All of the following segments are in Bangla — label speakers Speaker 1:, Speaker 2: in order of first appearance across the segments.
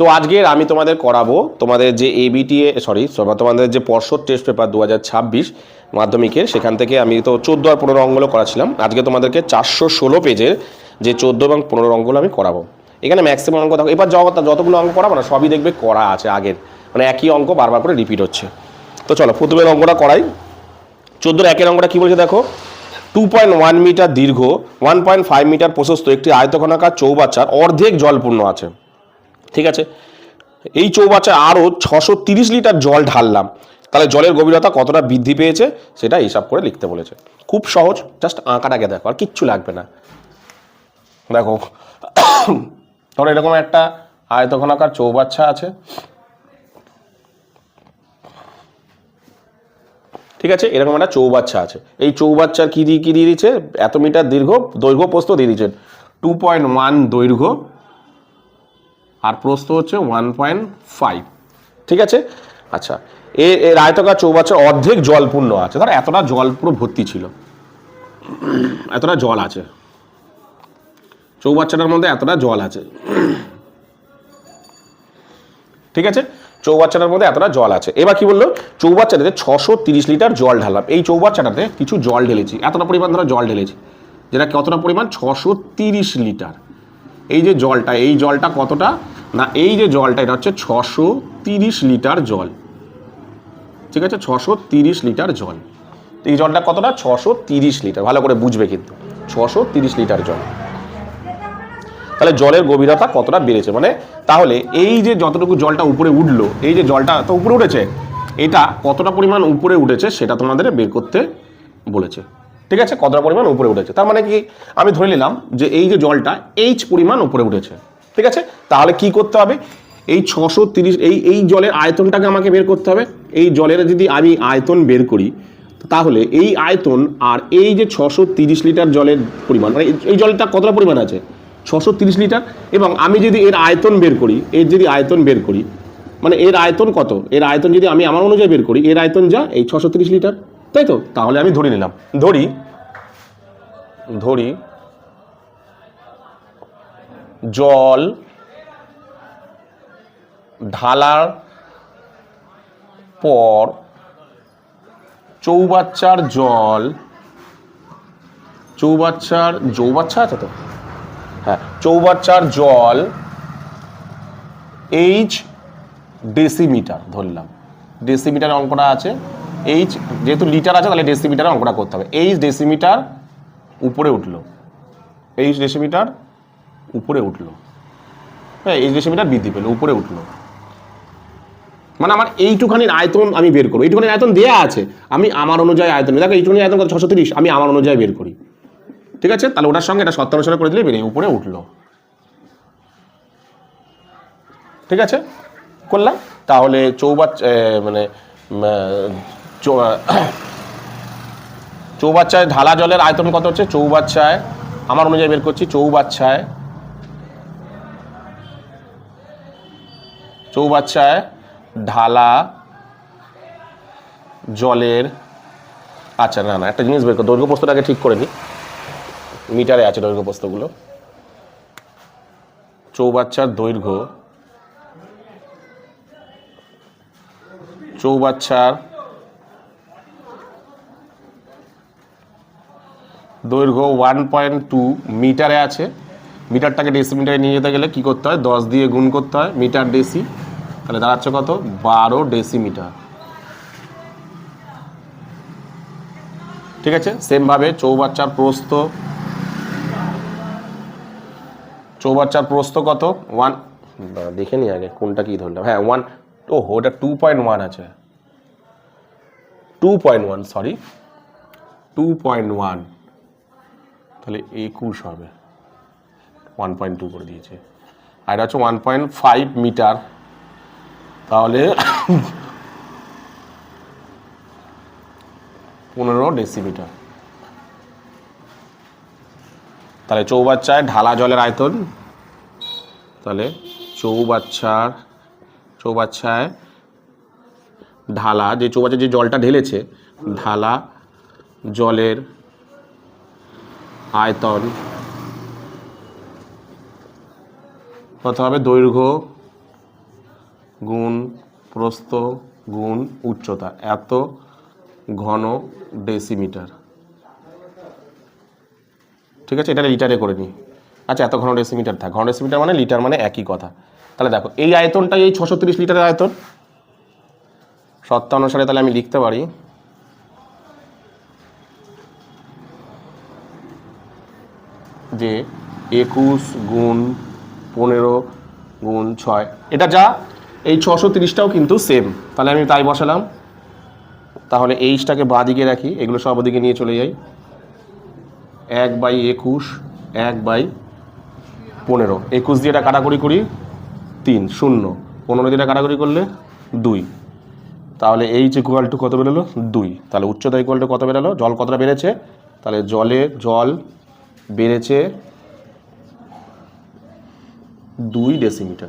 Speaker 1: তো আজকের আমি তোমাদের করাবো তোমাদের যে এবিটিএ সরি তোমাদের যে পর্ষদ টেস্ট পেপার দু হাজার ছাব্বিশ মাধ্যমিকের, সেখান থেকে আমি তো চোদ্দ আর পনেরো অঙ্কগুলো করাছিলাম। আজকে তোমাদেরকে চারশো ষোলো পেজের যে চোদ্দ এবং পনেরো অঙ্কগুলো আমি করাবো। এখানে ম্যাক্সিমাম অঙ্ক দেখো, এবার যত যতগুলো অঙ্ক করাবো না, সবই দেখবে করা আছে আগের। মানে একই অঙ্ক বারবার করে রিপিট হচ্ছে। তো চলো, প্রথমের অঙ্কটা করাই। চোদ্দোর একের অঙ্কটা কী বলছে দেখো? টু পয়েন্ট ওয়ান মিটার দীর্ঘ ওয়ান পয়েন্ট ফাইভ মিটার প্রশস্ত, একটি আয়তঘনাকার চৌবাচ্চার, অর্ধেক জলপূর্ণ আছে। ঠিক আছে? এই চৌবাচ্চায় আরও ছশো লিটার জল ঢাললাম। তাহলে জলের গভীরতা কতটা বৃদ্ধি পেয়েছে সেটা হিসাব করে লিখতে বলেছে। খুব সহজ জাস্ট আঁকাটাকে দেখো, আর কিচ্ছু লাগবে না। দেখো, ধরো এরকম একটা আয়তঘনাকার চৌবাচ্চা আছে। ঠিক আছে? এরকম একটা চৌবাচ্চা আছে। এই চৌবাচ্চার কি দিয়ে কি দিয়ে দিচ্ছে এত মিটার দীর্ঘ দৈর্ঘ্য প্রস্থ দিয়ে দিচ্ছে টু পয়েন্ট ওয়ান দৈর্ঘ্য। আর প্রস্থ হচ্ছে ওয়ান পয়েন্ট ফাইভ ঠিক আছে? আচ্ছা এ এর আয়তকার চৌবাচ্চার অর্ধেক জলপূর্ণ আছে। ধর এতটা জল পুরো ভর্তি ছিল। এতটা জল আছে। চৌবাচ্চাটার মধ্যে এতটা জল আছে। ঠিক আছে? চৌবাচ্চাটার মধ্যে এতটা জল আছে। এবার কি বলল? চৌবাচ্চাটাতে ছশো তিরিশ লিটার জল ঢাললাম। এই চৌবাচ্চাটাতে কিছু জল ঢেলেছি। এতটা পরিমাণ ধরো জল ঢেলেছি। যেটা কতটা পরিমাণ ছশো তিরিশ লিটার। এই যে জলটা, এই জলটা কতটা? না, এই যে জলটা, এটা হচ্ছে ছশো তিরিশ লিটার জল। ঠিক আছে? ছশো তিরিশ লিটার জল। এই জলটা কতটা? ছশো তিরিশ লিটার। ভালো করে বুঝবে কিন্তু। ছশো তিরিশ লিটার জল। তাহলে জলের গভীরতা কতটা বেড়েছে? মানে তাহলে এই যে যতটুকু জলটা উপরে উঠল, এই যে জলটা তো উপরে উঠেছে, এটা কতটা পরিমাণ উপরে উঠেছে সেটা তোমাদের বের করতে বলেছে। ঠিক আছে? কতটা পরিমাণ উপরে উঠেছে? তার মানে কি? আমি ধরে নিলাম যে এই যে জলটা এইচ পরিমাণ উপরে উঠেছে। ঠিক আছে? তাহলে কি করতে হবে? এই ছশো তিরিশ, এই এই জলের আয়তনটাকে আমাকে বের করতে হবে। এই জলের যদি আমি আয়তন বের করি, তাহলে এই আয়তন আর এই যে ছশো তিরিশ লিটার জলের পরিমাণ মানে এই- জলটা কতটা পরিমাণ আছে? ছশো তিরিশ লিটার। এবং আমি যদি এর আয়তন বের করি, এর যদি আয়তন বের করি মানে এর আয়তন কত? এর আয়তন যদি আমি আমার অনুযায়ী বের করি, এর আয়তন যা? এই ছশো তিরিশ লিটার। তাই তো? তাহলে আমি ধরে নিলাম। ধরি ধরি। জল, ঢালার পর চৌবাচ্চার জল, চৌবাচ্চার, চৌবাচ্চা আছে তো? হ্যাঁ চৌবাচ্চার জল এইচ ডেসিমিটার ধরলাম। ডেসিমিটার অঙ্কটা আছে। এইচ যেহেতু লিটার আছে, তাহলে ডেসিমিটার অঙ্কটা করতে হবে। এইচ ডেসিমিটার উপরে উঠল। এইচ ডেসিমিটার উপরে উঠল। হ্যাঁ এইচ ডেসিমিটার বৃদ্ধি পেল, উপরে উঠল। মানে আমার এইটুখানির আয়তন আমি বের করব। এইটুখানির আয়তন দেয়া আছে। আমি আমার অনুযায়ী আয়তন দেখো এইটুখানির আয়তন কত? ছশো তিরিশ। আমি আমার অনুযায়ী বের করি। ঠিক আছে? তাহলে ওটার সঙ্গে এটা সত্তর অনুসারে করে দিলে বেরিয়ে উপরে উঠল। ঠিক আছে? করলাম। তাহলে চৌবাচ্চা মানে চৌবাচ্চায় ঢালা জলের আয়তন কত হচ্ছে? চৌবাচ্চায়, আমার অনুযায়ী বের করছি, চৌবাচ্চায়। চৌবাচ্চায় ঢালা জলের আচ্ছা না না, একটা জিনিস বের কর দৈর্ঘ্য প্রস্তটাকে ঠিক করে নিই মিটারে আছে দৈর্ঘ্য প্রস্তগুলো চৌবাচ্চার দৈর্ঘ্য, চৌবাচ্চার দৈর্ঘ্য ওয়ান পয়েন্ট টু মিটারে আছে। মিটারটাকে ডেসি ডেসিমিটারে নিয়ে যেতে গেলে কী করতে হয়? দশ দিয়ে গুণ করতে হয়, মিটার ডেসি তাহলে দাঁড়াচ্ছে কত? বারো ডেসিমিটার ঠিক আছে? সেমভাবে চৌবাচ্চার প্রস্থ। চৌবাচ্চার প্রস্থ কত? ওয়ান দেখে নি আগে কোনটা কি ধরলাম। হ্যাঁ ওয়ান ও ওটা টু পয়েন্ট ওয়ান আছে। Two point one sorry two point one তাহলে একুশ হবে। ওয়ান পয়েন্ট টু করে দিয়েছে। আর এটা হচ্ছে ওয়ান পয়েন্ট ফাইভ মিটার। তাহলে পনেরো ডেসিমিটার তাহলে চৌবাচ্চায় ঢালা জলের আয়তন। তাহলে চৌবাচ্চার চৌবাচ্চায় ঢালা যে চৌবাচ্চায় যে জলটা ঢেলেছে, ঢালা জলের আয়তন। কত হবে দৈর্ঘ্য, গুণ, প্রস্থ, গুণ, উচ্চতা। এত ঘন ডেসিমিটার ঠিক আছে? এটা লিটারে করে নিই। আচ্ছা এত ঘন ডেসিমিটার থাক। ঘন ডেসিমিটার মানে লিটার মানে একই কথা। তাহলে দেখো, এই আয়তনটাই এই ছশো লিটারের আয়তন। সত্তা অনুসারে তাহলে আমি লিখতে পারি যে একুশ গুণ পনেরো গুণ ছয়। এটা যা, এই ছশো তিরিশটাও কিন্তু সেম তাহলে আমি তাই বসালাম। তাহলে এইচটাকে বাঁ দিকে রাখি, এগুলো সব ওদিকে নিয়ে চলে যাই। এক বাই একুশ, এক বাই পনেরো। একুশ দিয়ে এটা কাটাকুড়ি করি, তিন, শূন্য। পনেরো দিয়ে এটা কাটাকুড়ি করলে দুই। তাহলে এইচ ইকুয়াল টু কত বেরোলো? দুই। তাহলে উচ্চতা ইকুয়াল টু কত বেরোলো? জল কতটা বেড়েছে? তাহলে জলে জল বেড়েছে দুই ডেসিমিটার।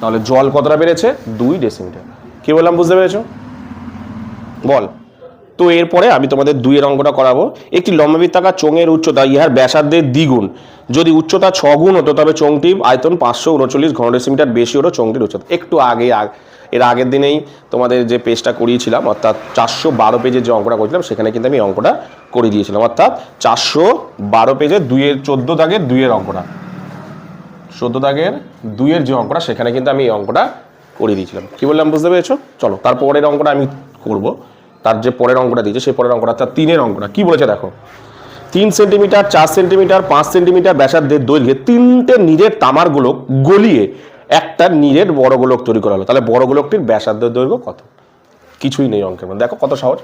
Speaker 1: তাহলে জল কতটা বেড়েছে? দুই ডেসিমিটার। কি বললাম, বুঝতে পেরেছ? বল। তো এরপরে আমি তোমাদের দুইয়ের অঙ্কটা করাবো। একটি লম্ববৃত্তাকার চোঙের উচ্চতা ইহার ব্যাসার্ধের দ্বিগুণ। যদি উচ্চতা ছ গুণ হতো, তবে চোঙটির আয়তন পাঁচশো উনচল্লিশ ঘন ডেসিমিটার বেশি হতো চোঙটির উচ্চতা। একটু আগে আগ- এর আগের দিনেই তোমাদের যে পেজটা করিয়েছিলাম, অর্থাৎ চারশো বারো পেজের যে অঙ্কটা করেছিলাম, সেখানে কিন্তু আমি অঙ্কটা করে দিয়েছিলাম। অর্থাৎ চারশো বারো পেজে দুইয়ের চোদ্দ দাগের দুইয়ের অঙ্কটা। চোদ্দ দাগের দুইয়ের যে অঙ্কটা, সেখানে কিন্তু আমি এই অঙ্কটা করে দিয়েছিলাম। কী বললাম, বুঝতে পেরেছ? চলো তারপরের অঙ্কটা আমি করব। তার যে পরের অঙ্কটা দিয়েছে, সেই পরের অঙ্কটা, তার তিনের অঙ্কটা। কী বলেছে দেখো? তিন সেন্টিমিটার চার সেন্টিমিটার পাঁচ সেন্টিমিটার ব্যাসার্ধের দৈর্ঘ্যে তিনটে নীরের তামার গোলক গলিয়ে একটা নীরের বড় গোলক তৈরি করা হলো। তাহলে বড় গোলকটির ব্যাসার্ধের দৈর্ঘ্য কত? কিছুই নেই অঙ্কের মধ্যে। দেখো কত সহজ।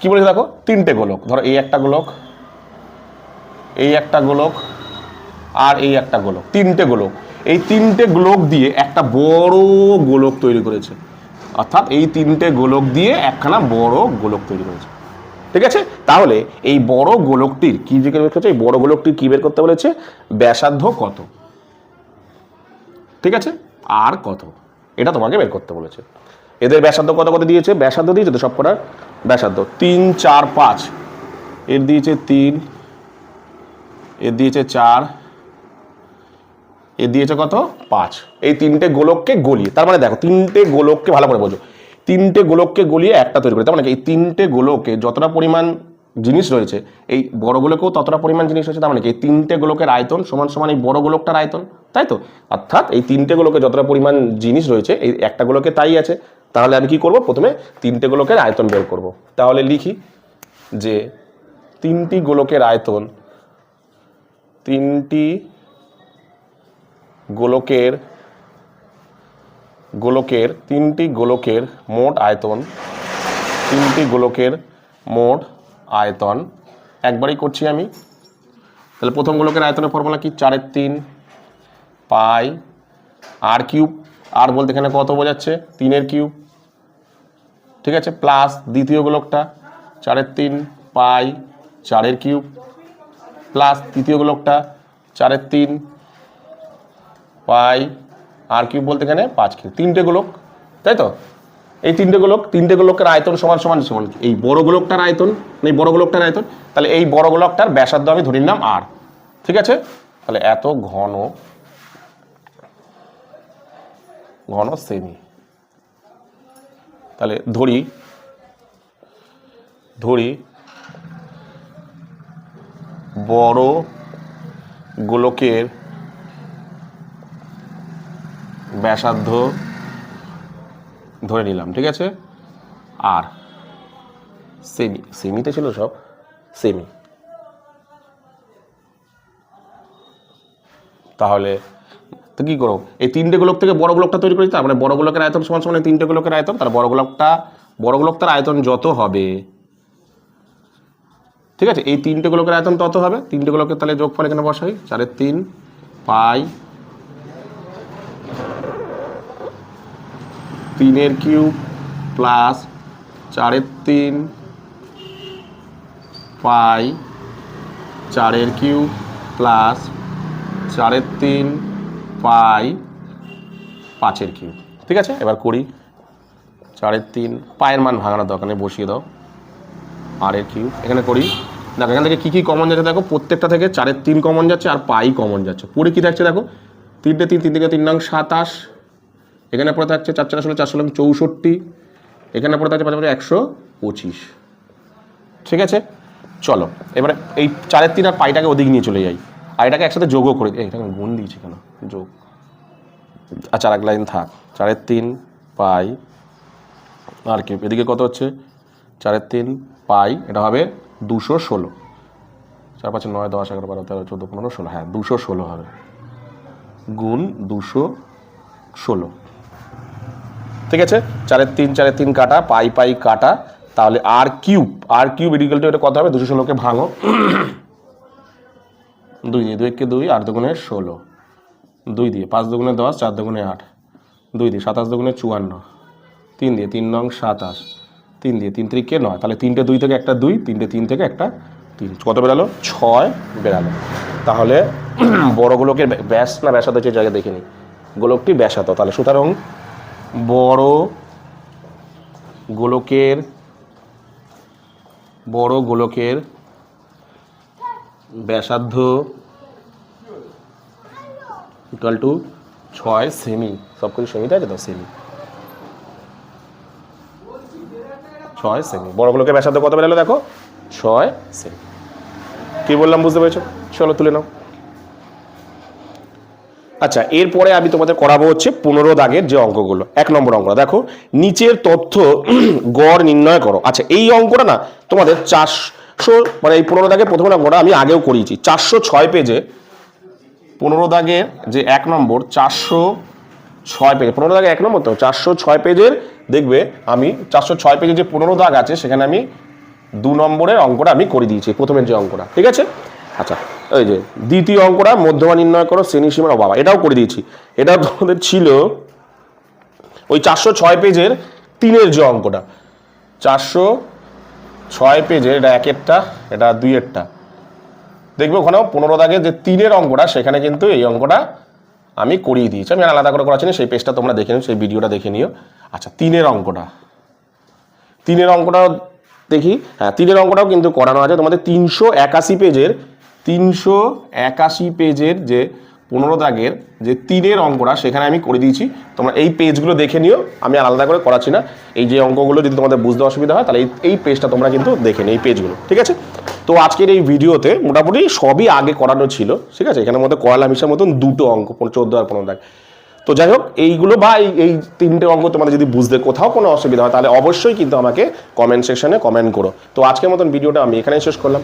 Speaker 1: কি বলেছে দেখো? তিনটে গোলক। ধরো এই একটা গোলক, এই একটা গোলক, আর এই একটা গোলক। তিনটে গোলক। এই তিনটে গোলক দিয়ে একটা বড় গোলক তৈরি করেছে। অর্থাৎ এই তিনটে গোলক দিয়ে একখানা বড় গোলক তৈরি করেছে। ঠিক আছে? তাহলে এই বড় গোলকটির কি বের করতে এই বড় গোলকটির কি বের করতে বলেছে? ব্যাসার্ধ কত? ঠিক আছে? আর কত? এটা তোমাকে বের করতে বলেছে। এদের ব্যাসার্ধ কত কত দিয়েছে? ব্যাসার্ধ দিয়েছে তো সব কটার ব্যাসার্ধ। তিন, চার, পাঁচ। এর দিয়েছে তিন, এর দিয়েছে চার এ দিয়েছে কত? পাঁচ। এই তিনটে গোলককে গলিয়ে, তার মানে দেখো, তিনটে গোলককে ভালো করে বোঝো। তিনটে গোলককে গলিয়ে একটা তৈরি করে, তার মানে এই তিনটে গোলকে যতটা পরিমাণ জিনিস রয়েছে, এই বড় গোলকেও ততটা পরিমাণ জিনিস রয়েছে, তার মানে কি? এই তিনটে গোলকের আয়তন সমান সমান এই বড় গোলকটার আয়তন, তাই তো? অর্থাৎ এই তিনটে গোলকে যতটা পরিমাণ জিনিস রয়েছে, এই একটা গোলকে তাই আছে। তাহলে আমি কি করব? প্রথমে তিনটে গোলকের আয়তন বের করব। তাহলে লিখি যে তিনটি গোলকের আয়তন, তিনটি গোলকের গোলকের, তিনটি গোলকের মোট আয়তন, তিনটি গোলকের মোট আয়তন। একবারই করছি আমি। তাহলে প্রথম গোলকের আয়তনের ফর্মুলা কি? চারের তিন পাই আর কিউব। আর বলতে এখানে কত বোঝাচ্ছে? তিনের কিউব। ঠিক আছে? প্লাস দ্বিতীয় গোলকটা চারের তিন পাই চারের কিউব। প্লাস তৃতীয় গোলকটা চারের তিন পাই আর কিউব বলতে এখানে পাঁচ কিউব। তিনটে গোলক, তাই তো? এই তিনটে গোলক, তিনটে গোলকের আয়তন সমান সমান সমান এই বড় গোলকটার আয়তন, এই বড় গোলকটার আয়তন, তাহলে এই বড় গোলকটার ব্যাসার্ধ আমি ধরে নিলাম আর ঠিক আছে? তাহলে এত ঘন ঘন সেমি তাহলে ধরি ধরি, বড় গোলকের ব্যাসার্ধ ধরে নিলাম, ঠিক আছে? আর সেমি, সেমিতে ছিল সব? সেমি। তাহলে তো কী করো এই তিনটে গোলক থেকে বড় গোলকটা তৈরি করেছি মানে বড় গোলকের আয়তন সমান সমান তিনটে গোলকের আয়তন, তার বড় গোলকটা, বড় গোলকটার আয়তন যত হবে, ঠিক আছে? এই তিনটে গোলকের আয়তন তত হবে, তিনটে গোলকের তাহলে যোগফল এখানে বসাই, চারের তিন, পাই তিনের কিউব প্লাস চারের তিন পাই চারের কিউব প্লাস চারের তিন পাই পাঁচের কিউব। ঠিক আছে? এবার করি। চারের তিন পায়ের মান ভাঙানোর দরকার নেই, বসিয়ে দাও। আর এর কিউব, এখানে করি। দেখো, এখান থেকে কী কী কমন যাচ্ছে দেখো? প্রত্যেকটা থেকে চারের তিন কমন যাচ্ছে আর পাই কমন যাচ্ছে। পরে কী থাকছে দেখো? তিনটে তিন তিন থেকে তিন নং সাতাশ এখানে পড়ে থাকছে চার চার ষোলো চার ষোলো, চৌষট্টি। এখানে পড়ে থাকছে পাশাপাশি একশো পঁচিশ। ঠিক আছে? চলো, এবারে এই চারের তিন আর পাইটাকে ওদিক নিয়ে চলে যাই। আর এটাকে একসাথে যোগও করে দিই এটাকে গুণ দিয়েছি কেন? যোগ। আচ্ছা আর এক লাইন থাক। চারের তিন, পাই। আর কি, এদিকে কত হচ্ছে? চারের তিন, পাই, এটা হবে দুশো ষোলো। চার পাঁচ নয়, দশ, এগারো, বারো, তেরো, চোদ্দ, পনেরো, ষোলো। হ্যাঁ দুশো ষোলো হবে। গুণ দুশো ষোলো। ঠিক আছে চারের তিন চারের তিন কাটা, পাই পাই কাটা, তাহলে r cube r cube equal to এটা কত হবে? দুশো ষোলোকে ভাঙো। দুই দিয়ে দুই একে দুই, আট দুগুণে ষোলো। দুই দিয়ে পাঁচ দুগুণে দশ, চার দুগুণে আট। দুই দিয়ে সাতাশ দুগুণে চুয়ান্ন। তিন দিয়ে তিন নং সাতাশ। তিন দিয়ে তিন তিরিকে নয়। তাহলে তিনটে দুই থেকে একটা দুই, তিনটে তিন থেকে একটা তিন। কত বেরালো? ছয় বেরালো। তাহলে বড় গোলকের ব্যাস না ব্যাসাত হচ্ছে জায়গায় দেখে নিই। গোলকটি ব্যাসাত। তাহলে সুতরাং বড় গোলকের বড় গোলকের ব্যাসার্ধ ইকুয়াল টু ছয় সেমি সব কিছু সেমিতে আছে তো সেমি ছয় সেমি বড় গুলোকে ব্যাসার্ধ কত বেরোলো দেখো? ছয় সেমি কি বললাম বুঝতে পেরেছ? চলো তুলে নাও। আচ্ছা এরপরে আমি তোমাদের করাবো হচ্ছে পনেরো দাগের যে অঙ্কগুলো। এক নম্বর অঙ্কটা, দেখো, নিচের তথ্য গড় নির্ণয় করো। আচ্ছা এই অঙ্কটা না, তোমাদের চারশো মানে এই পনেরো দাগের প্রথম অঙ্কটা আমি আগেও করিয়েছি। চারশো ছয় পেজে পনেরো দাগের যে এক নম্বর, চারশো ছয় পেজ, পনেরো দাগে এক নম্বর তো, চারশো ছয় পেজের, দেখবে আমি চারশো ছয় পেজের যে পনেরো দাগ আছে, সেখানে আমি দু নম্বরের অঙ্কটা আমি করে দিয়েছি, প্রথমের যে অঙ্কটা, ঠিক আছে? আচ্ছা ওই যে দ্বিতীয় অঙ্কটা মধ্যমা নির্ণয় করো, শ্রেণি সীমার অভাব। এটাও করে দিয়েছি। এটাও তোমাদের ছিল ওই চারশো ছয় পেজের তিনের যে অঙ্কটা। চারশো ছয় পেজের এটা একেরটা এটা দুইয়েরটা দেখবে ওখানেও পনেরো দাগের যে তিনের অঙ্কটা, সেখানে কিন্তু এই অঙ্কটা আমি করিয়ে দিয়েছি। আমি আলাদা করে করাচ্ছি না, সেই পেজটা তোমরা দেখে নিও, সেই ভিডিওটা দেখে নিও। আচ্ছা তিনের অঙ্কটা। তিনের অঙ্কটাও দেখি। হ্যাঁ তিনের অঙ্কটাও কিন্তু করানো আছে। তোমাদের তিনশো একাশি পেজের তিনশো একাশি পেজের যে পনেরো দাগের যে তিনের অঙ্কটা, সেখানে আমি করে দিয়েছি। তোমরা এই পেজগুলো দেখে নিও। আমি আলাদা করে করাচ্ছি না। এই যে অঙ্কগুলো যদি তোমাদের বুঝতে অসুবিধা হয়, তাহলে এই পেজটা তোমরা কিন্তু দেখে নিও, এই পেজগুলো। ঠিক আছে? তো আজকের এই ভিডিওতে মোটামুটি সবই আগে করানো ছিল। ঠিক আছে? এখানের মধ্যে কয়লা মিশার মতন দুটো অঙ্ক চোদ্দ আর পনেরো দাগ। তো যাই হোক, এইগুলো বা এই এই তিনটে অঙ্ক তোমাদের যদি বুঝতে কোথাও কোনো অসুবিধা হয়, তাহলে অবশ্যই কিন্তু আমাকে কমেন্ট সেকশনে কমেন্ট করো। তো আজকের মতন ভিডিওটা আমি এখানেই শেষ করলাম।